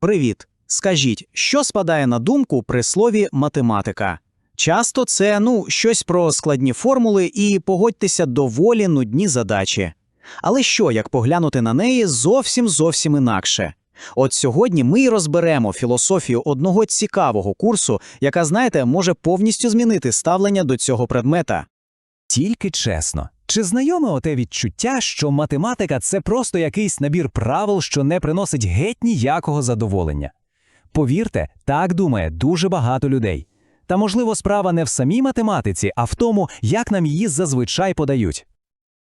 Привіт. Скажіть, що спадає на думку при слові математика? Часто це ну щось про складні формули і погодьтеся доволі нудні задачі. Але що, як поглянути на неї зовсім зовсім інакше? От сьогодні ми й розберемо філософію одного цікавого курсу, яка, знаєте, може повністю змінити ставлення до цього предмета. Тільки чесно. Чи знайоме оте відчуття, що математика це просто якийсь набір правил, що не приносить геть ніякого задоволення? Повірте, так думає дуже багато людей. Та, можливо, справа не в самій математиці, а в тому, як нам її зазвичай подають.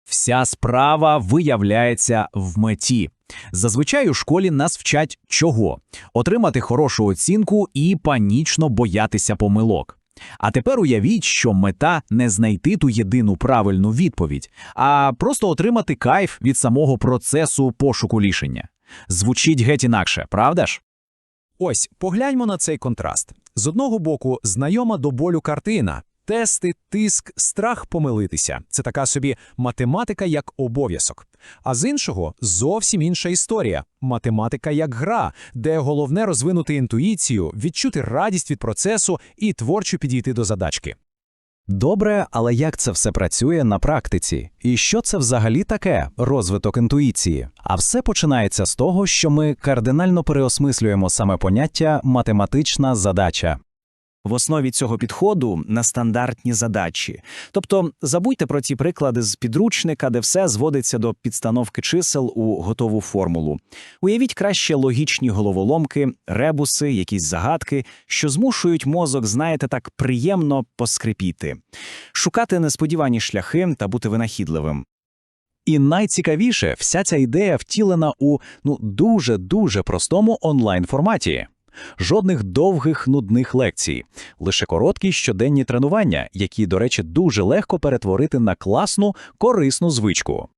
Вся справа виявляється в меті. Зазвичай у школі нас вчать чого? Отримати хорошу оцінку і панічно боятися помилок. А тепер уявіть, що мета не знайти ту єдину правильну відповідь, а просто отримати кайф від самого процесу пошуку рішення. Звучить геть інакше, правда ж? Ось погляньмо на цей контраст. З одного боку, знайома до болю картина. Тести, тиск, страх помилитися це така собі математика як обов'язок. А з іншого зовсім інша історія математика як гра, де головне розвинути інтуїцію, відчути радість від процесу і творчо підійти до задачки. Добре, але як це все працює на практиці? І що це взагалі таке розвиток інтуїції? А все починається з того, що ми кардинально переосмислюємо саме поняття математична задача. В основі цього підходу на стандартні задачі. Тобто забудьте про ті приклади з підручника, де все зводиться до підстановки чисел у готову формулу. Уявіть краще логічні головоломки, ребуси, якісь загадки, що змушують мозок, знаєте, так приємно поскрипіти, шукати несподівані шляхи та бути винахідливим. І найцікавіше, вся ця ідея втілена у ну дуже дуже простому онлайн форматі. Жодних довгих нудних лекцій, лише короткі щоденні тренування, які, до речі, дуже легко перетворити на класну, корисну звичку.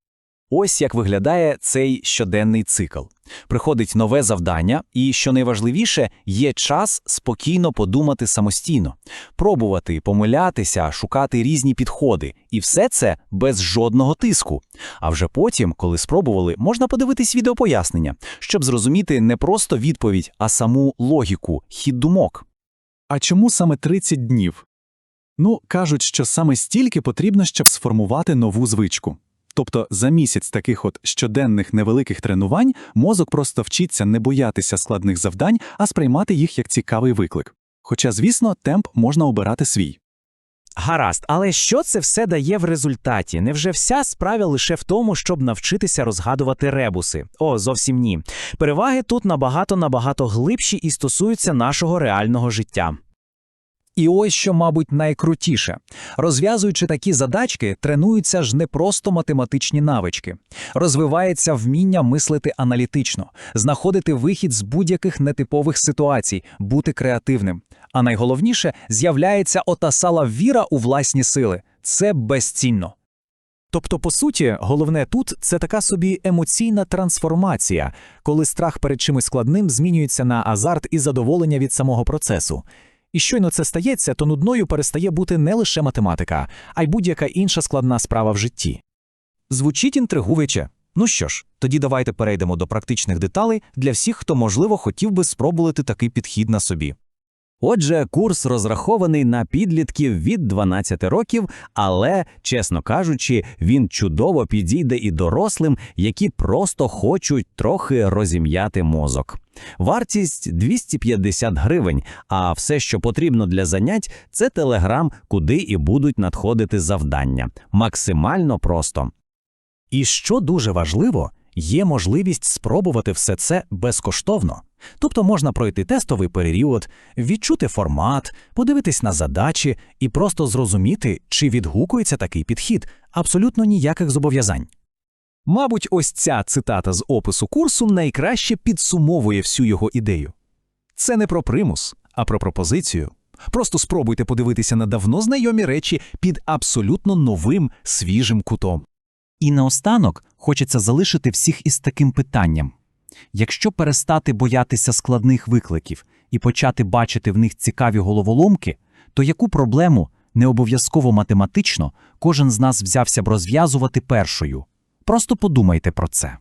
Ось як виглядає цей щоденний цикл. Приходить нове завдання, і, що найважливіше, є час спокійно подумати самостійно, пробувати, помилятися, шукати різні підходи, і все це без жодного тиску. А вже потім, коли спробували, можна подивитись відеопояснення, щоб зрозуміти не просто відповідь, а саму логіку, хід думок. А чому саме 30 днів? Ну, кажуть, що саме стільки потрібно, щоб сформувати нову звичку. Тобто за місяць таких от щоденних невеликих тренувань мозок просто вчиться не боятися складних завдань, а сприймати їх як цікавий виклик. Хоча, звісно, темп можна обирати свій. Гаразд, але що це все дає в результаті? Невже вся справа лише в тому, щоб навчитися розгадувати ребуси? О, зовсім ні. Переваги тут набагато набагато глибші і стосуються нашого реального життя. І ось що, мабуть, найкрутіше. Розв'язуючи такі задачки, тренуються ж не просто математичні навички. Розвивається вміння мислити аналітично, знаходити вихід з будь-яких нетипових ситуацій, бути креативним. А найголовніше, з'являється ота сала віра у власні сили. Це безцінно. Тобто, по суті, головне тут це така собі емоційна трансформація, коли страх перед чимось складним змінюється на азарт і задоволення від самого процесу. І щойно це стається, то нудною перестає бути не лише математика, а й будь-яка інша складна справа в житті. Звучить інтригуюче. Ну що ж, тоді давайте перейдемо до практичних деталей для всіх, хто, можливо, хотів би спробувати такий підхід на собі. Отже, курс розрахований на підлітків від 12 років, але, чесно кажучи, він чудово підійде і дорослим, які просто хочуть трохи розім'яти мозок. Вартість 250 гривень, а все, що потрібно для занять, це телеграм, куди і будуть надходити завдання. Максимально просто. І що дуже важливо, є можливість спробувати все це безкоштовно. Тобто можна пройти тестовий період, відчути формат, подивитись на задачі і просто зрозуміти, чи відгукується такий підхід, абсолютно ніяких зобов'язань. Мабуть, ось ця цитата з опису курсу найкраще підсумовує всю його ідею. Це не про примус, а про пропозицію. Просто спробуйте подивитися на давно знайомі речі під абсолютно новим свіжим кутом. І наостанок хочеться залишити всіх із таким питанням: якщо перестати боятися складних викликів і почати бачити в них цікаві головоломки, то яку проблему, не обов'язково математично, кожен з нас взявся б розв'язувати першою? Просто подумайте про це.